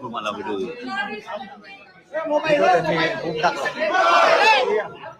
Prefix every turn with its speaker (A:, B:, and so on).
A: चाळीस टक्के कमिशन घेणाऱ्या सरकारचं कमिशन विस्ताराचं
B: तुम्हाला व्हिडिओ